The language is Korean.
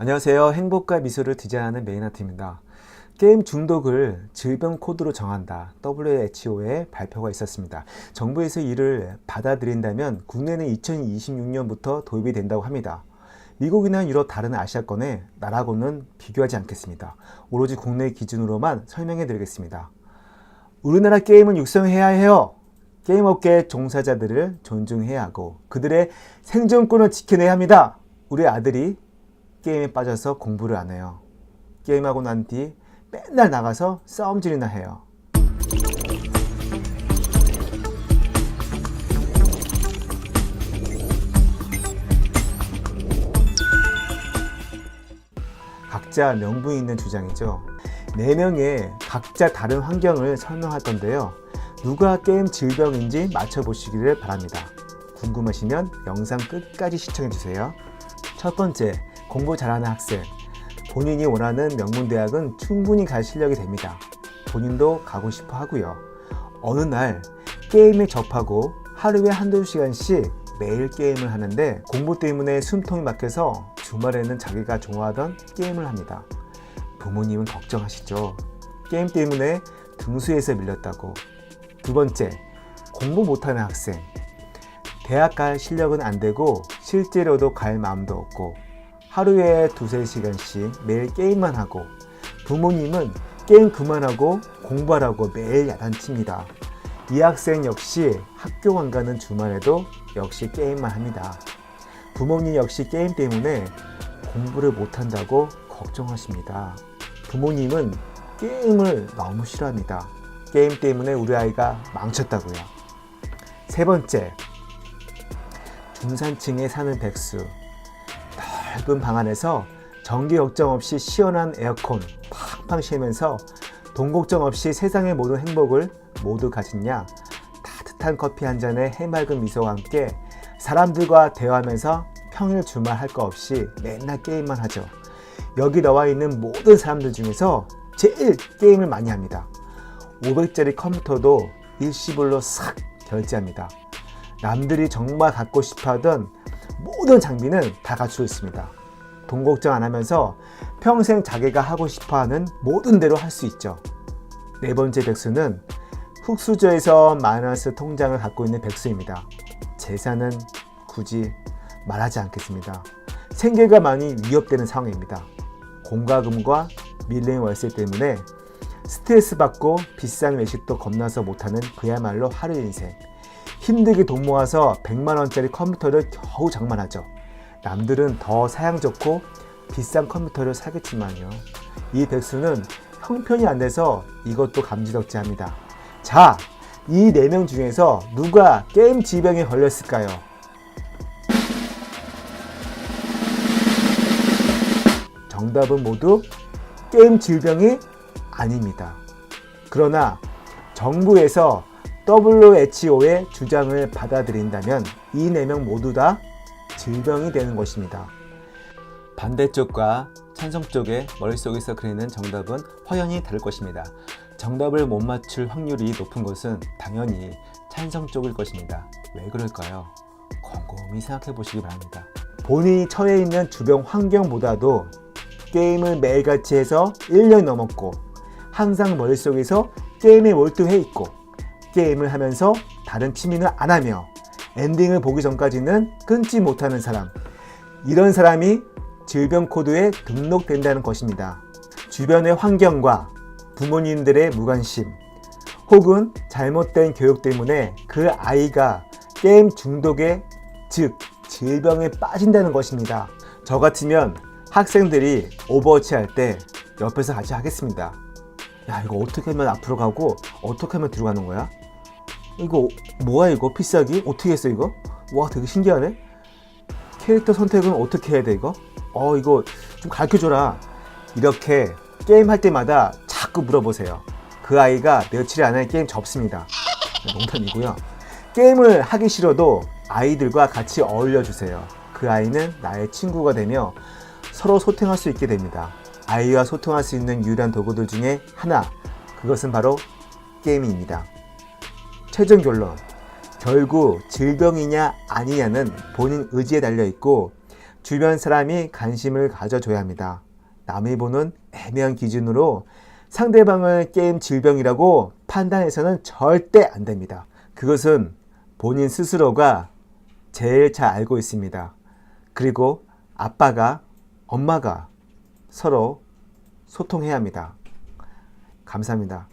안녕하세요. 행복과 미소를 디자인하는 메인아트입니다. 게임 중독을 질병 코드로 정한다. WHO의 발표가 있었습니다. 정부에서 이를 받아들인다면 국내는 2026년부터 도입이 된다고 합니다. 미국이나 유럽 다른 아시아권의 나라고는 비교하지 않겠습니다. 오로지 국내 기준으로만 설명해 드리겠습니다. 우리나라 게임은 육성해야 해요. 게임 업계 종사자들을 존중해야 하고 그들의 생존권을 지켜내야 합니다. 우리 아들이 게임에 빠져서 공부를 안 해요. 게임하고 난 뒤 맨날 나가서 싸움질이나 해요. 각자 명분이 있는 주장이죠. 네 명의 각자 다른 환경을 설명하던데요. 누가 게임 질병인지 맞춰보시기를 바랍니다. 궁금하시면 영상 끝까지 시청해주세요. 첫 번째, 공부 잘하는 학생. 본인이 원하는 명문 대학은 충분히 갈 실력이 됩니다. 본인도 가고 싶어 하고요. 어느 날 게임에 접하고 하루에 한두 시간씩 매일 게임을 하는데 공부 때문에 숨통이 막혀서 주말에는 자기가 좋아하던 게임을 합니다. 부모님은 걱정하시죠. 게임 때문에 등수에서 밀렸다고. 두 번째, 공부 못하는 학생. 대학 갈 실력은 안 되고 실제로도 갈 마음도 없고 하루에 두세 시간씩 매일 게임만 하고 부모님은 게임 그만하고 공부하라고 매일 야단칩니다. 이 학생 역시 학교 안 가는 주말에도 역시 게임만 합니다. 부모님 역시 게임 때문에 공부를 못한다고 걱정하십니다. 부모님은 게임을 너무 싫어합니다. 게임 때문에 우리 아이가 망쳤다고요. 세 번째, 중산층에 사는 백수. 넓은 방 안에서 전기 걱정 없이 시원한 에어컨 팡팡 쉬면서 돈 걱정 없이 세상의 모든 행복을 모두 가졌냐? 따뜻한 커피 한 잔에 해맑은 미소와 함께 사람들과 대화하면서 평일 주말 할 거 없이 맨날 게임만 하죠. 여기 나와 있는 모든 사람들 중에서 제일 게임을 많이 합니다. 500짜리 컴퓨터도 일시불로 싹 결제합니다. 남들이 정말 갖고 싶어 하던 모든 장비는 다 갖추고 있습니다. 돈 걱정 안 하면서 평생 자기가 하고 싶어 하는 모든 대로 할 수 있죠. 네 번째 백수는 흑수저에서 마이너스 통장을 갖고 있는 백수입니다. 재산은 굳이 말하지 않겠습니다. 생계가 많이 위협되는 상황입니다. 공과금과 밀린 월세 때문에 스트레스 받고 비싼 외식도 겁나서 못하는 그야말로 하루 인생. 힘들게 돈 모아서 100만원짜리 컴퓨터를 겨우 장만하죠. 남들은 더 사양 좋고 비싼 컴퓨터를 사겠지만요. 이 백수는 형편이 안 돼서 이것도 감지덕지 합니다. 자, 이 네 명 중에서 누가 게임 질병에 걸렸을까요? 정답은 모두 게임 질병이 아닙니다. 그러나 정부에서 WHO의 주장을 받아들인다면 이 네 명 모두 다 질병이 되는 것입니다. 반대쪽과 찬성 쪽의 머릿속에서 그리는 정답은 확연히 다를 것입니다. 정답을 못 맞출 확률이 높은 것은 당연히 찬성 쪽일 것입니다. 왜 그럴까요? 곰곰이 생각해 보시기 바랍니다. 본인이 처해 있는 주변 환경보다도 게임을 매일같이 해서 1년 넘었고 항상 머릿속에서 게임에 몰두해 있고 게임을 하면서 다른 취미는 안 하며 엔딩을 보기 전까지는 끊지 못하는 사람 이런 사람이 질병 코드에 등록된다는 것입니다. 주변의 환경과 부모님들의 무관심 혹은 잘못된 교육 때문에 그 아이가 게임 중독에 즉 질병에 빠진다는 것입니다. 저 같으면 학생들이 오버워치 할 때 옆에서 같이 하겠습니다. 야 이거 어떻게 하면 앞으로 가고 어떻게 하면 뒤로 가는 거야? 이거 뭐야 이거 필살기 어떻게 했어 이거? 와 되게 신기하네. 캐릭터 선택은 어떻게 해야 돼 이거? 어 이거 좀 가르쳐줘라. 이렇게 게임 할 때마다 자꾸 물어보세요. 그 아이가 며칠 안에 게임 접습니다. 농담이고요. 게임을 하기 싫어도 아이들과 같이 어울려 주세요. 그 아이는 나의 친구가 되며 서로 소통할 수 있게 됩니다. 아이와 소통할 수 있는 유일한 도구들 중에 하나, 그것은 바로 게임입니다. 최종 결론. 결국 질병이냐 아니냐는 본인 의지에 달려 있고 주변 사람이 관심을 가져줘야 합니다. 남이 보는 애매한 기준으로 상대방을 게임 질병이라고 판단해서는 절대 안 됩니다. 그것은 본인 스스로가 제일 잘 알고 있습니다. 그리고 아빠가, 엄마가 서로 소통해야 합니다. 감사합니다.